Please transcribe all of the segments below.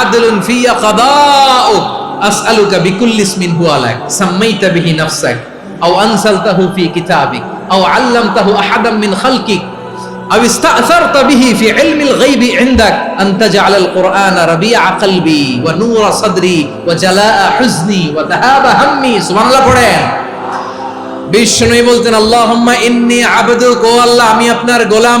আদলুন ফিয়া কাদাউক আসআলুকা বিকুল্লি ইসমিন হুয়া লাক সাম্মাইতা বিহি নাফসাক আও আনসালতাহু ফি কিতাবিক আও আল্লামতাহু আহাদাম মিন খালকিক أو استأثرت به في علم الغيب عندك أن تجعل القرآن ربيع قلبي ونور صدري وجلاء حزني وذهاب همي سبحان الله পড়েন বিষ্ণুই বলতেন আল্লাহুম্মা ইন্নী আবদুক ও আল্লাহ আমি আপনার গোলাম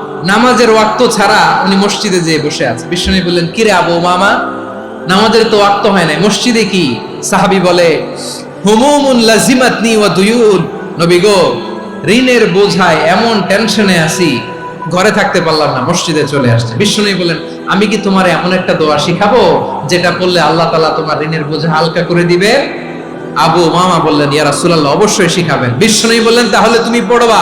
নামাজের ওয়াক্ত ছাড়া উনি মসজিদে যেয়ে বসে আছে। বিষ্ণু বললেন কিরে আবু মামা নামাজের তো ওয়াক্ত হয় নাই। মসজিদে কি? সাহাবী বলে, হুমুমুন নবী গো, ঋণের বোঝায় এমন টেনশনে আছি, ঘরে থাকতে পারলাম না, মসজিদে চলে আসছে। বিষ্ণু বলেন আমি কি তোমার এমন একটা দোয়া শিখাবো, যেটা পড়লে আল্লাহ তাআলা তোমার ঋণের বোঝা হালকা করে দিবে? আবু মামা বললেন, ইয়া রাসূলুল্লাহ, অবশ্যই শিখাবেন। বিষ্ণু বললেন, তাহলে তুমি পড়বা।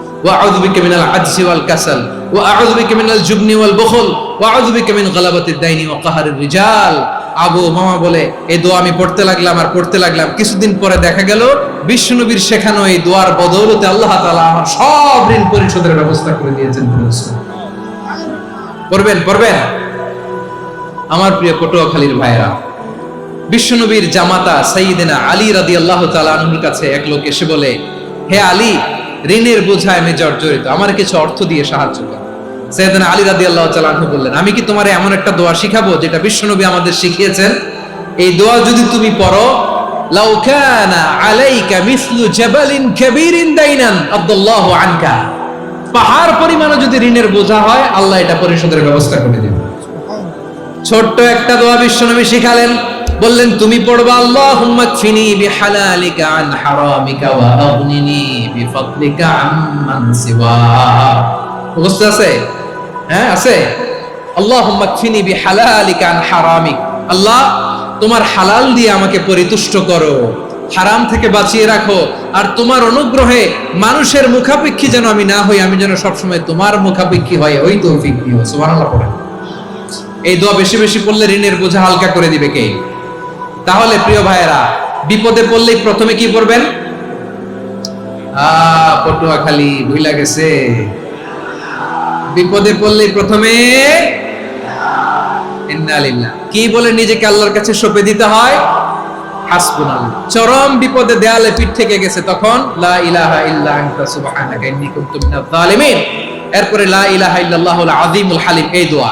কাসাল, ওয়া আউযু বিকা মিনাল জুবনি ওয়াল বুখল, ওয়া আউযু বিকা মিন গালাবাতিদ দাইনি ওয়া কাহরির রিজাল। আবু মামা বলে এই দোয়া আমি পড়তে লাগলাম আর পড়তে লাগলাম। কিছুদিন পরে দেখা গেল বিষ্ণুনবীর শেখানো এই দোয়ার বদৌলতে আল্লাহ তাআলা আমার সব ঋণ পরিশোধের ব্যবস্থা করে দিয়েছেন পড়বেন পড়বেন। আমার প্রিয় পটুয়াখালীর বিশ্বনবীর জামাতা সাইয়েদেনা আলী কাছে এক লোক এসে বলে, হে আলী ঋণের বোঝায় আমি জর্জরিত। আমার কিছু অর্থ দিয়ে সাহায্য কর। সৈয়দনা আলী রাদি আল্লাহ তালু বললেন, আমি কি তোমার এমন একটা দোয়া শিখাবো যেটা বিশ্বনবী আমাদের শিখিয়েছেন? এই দোয়া যদি তুমি পড়ো আনকা পাহাড় পরিমাণে যদি ঋণের বোঝা হয়, আল্লাহ এটা পরিশোধের ব্যবস্থা করে দেবে ছোট্ট একটা দোয়া বিশ্বনবী শিখালেন। বললেন, তুমি পড়বা, আল্লাহুম্মা কফিনি বিহালালিকা আন হারামিকা ওয়া আগনিনি বিফাদলিকা আম্মান সিওয়া। বুঝতে আছে? হ্যাঁ আছে। আল্লাহুম্মা কফিনি বিহালালিকা আন হারামিক। আল্লাহ, তোমার হালাল দিয়ে আমাকে পরিতুষ্ট করো, হারাম থেকে বাঁচিয়ে রাখো, আর তোমার অনুগ্রহে মানুষের মুখাপেক্ষী যেন আমি না হই, আমি যেন সবসময় তোমার মুখাপেক্ষী হয় ওই তৌফিক দিও। সুবহানাল্লাহ পড়েন। এই দোয়া বেশি বেশি পড়লে ঋণের বোঝা হালকা করে দিবে কে? তাহলে প্রিয় ভাইয়েরা, বিপদে পড়লেই প্রথমে কি পড়বেন আহ পটুয়া খালি ভুইলা গেছে? বিপদে পড়লেই প্রথমে কি বলে নিজেকে আল্লাহর কাছে সঁপে দিতে হয়? চরম বিপদে দেয়ালে পিঠ থেকে গেছে তখন, লা ইলাহা ইল্লা আনতা এরপরে লা ইলাহা ইল্লাল্লাহুল আযীমুল হালিম, এই দোয়া।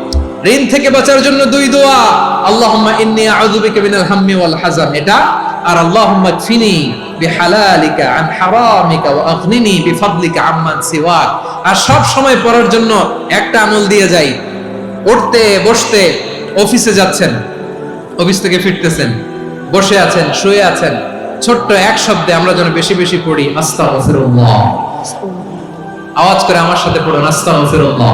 ঋণ থেকে বাঁচার জন্য দুই দোয়া। আল্লাহুম্মা ইন্নী আউযু মিনাল হাম্মি ওয়াল হাযান এটা। আর আল্লাহুম্মা বিহালালিকা আন হারামিকা ওয়া আগনিনি বিফাদলিকা আম্মান সিওয়াক। আর সব সময় পড়ার জন্য একটা আমল দিয়ে যাই। উঠতে, বসতে অফিসে যাচ্ছেন, অফিস থেকে ফিরতেছেন, বসে আছেন, শুয়ে আছেন। ছোট্ট এক শব্দে আমরা যেন বেশি বেশি পড়ি, আস্তাগফিরুল্লাহ। আওয়াজ করে আমার সাথে পড়ুন, আস্তাগফিরুল্লাহ।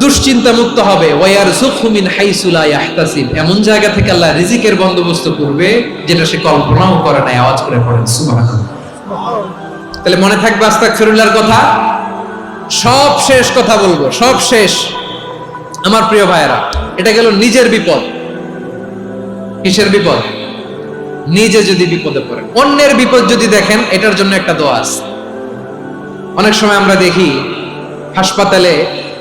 দুশ্চিন্তা মুক্ত হবে ওয়ার সুখমিন হাইসুলা ইয়াহতাসিব। এমন জায়গা থেকে আল্লাহ রিজিকের বন্দোবস্ত করবে, যেটা সে কল্পনাও করে নাই, আওয়াজ করে পড়েন সুবহানাল্লাহ। তাহলে মনে থাকবে আস্তাগফিরুল্লাহর কথা? সব শেষ কথা বলব, সব শেষ। আমার প্রিয় ভাইয়েরা, এটা গেল নিজের বিপদ। কিসের বিপদ? নিজে যদি বিপদে পড়েন। অন্যের বিপদ যদি দেখেন, এটার জন্য একটা দোয়া আছে। অনেক সময় আমরা দেখি, হাসপাতালে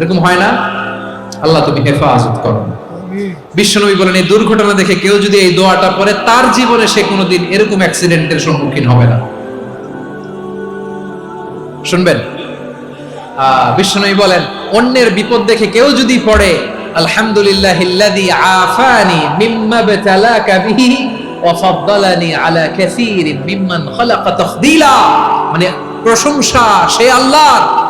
এরকম হয় না? আল্লাহ তুমি হেফাজত করো। বিশ্বনবী বলেন, এই দুর্ঘটনা দেখে কেউ যদি এই দোয়াটা পড়ে, তার জীবনে সে কোনোদিন এরকম অ্যাক্সিডেন্টের সম্মুখীন হবে না। শুনবেন? বলেন, অন্যের বিপদ দেখে কেউ যদি পড়ে, আলহামদুলিল্লাহ আফানি মিম্মা আলা কাসীরিন মিম্মান খালাকা তাফদীলা। মানে প্রশংসা সে আল্লাহর।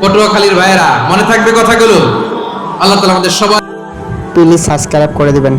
পটুয়াখালীর ভাইয়েরা মনে থাকবে কথাগুলো? আল্লাহ তালা আমাদের সবাই প্লিজ সাবস্ক্রাইব করে দিবেন।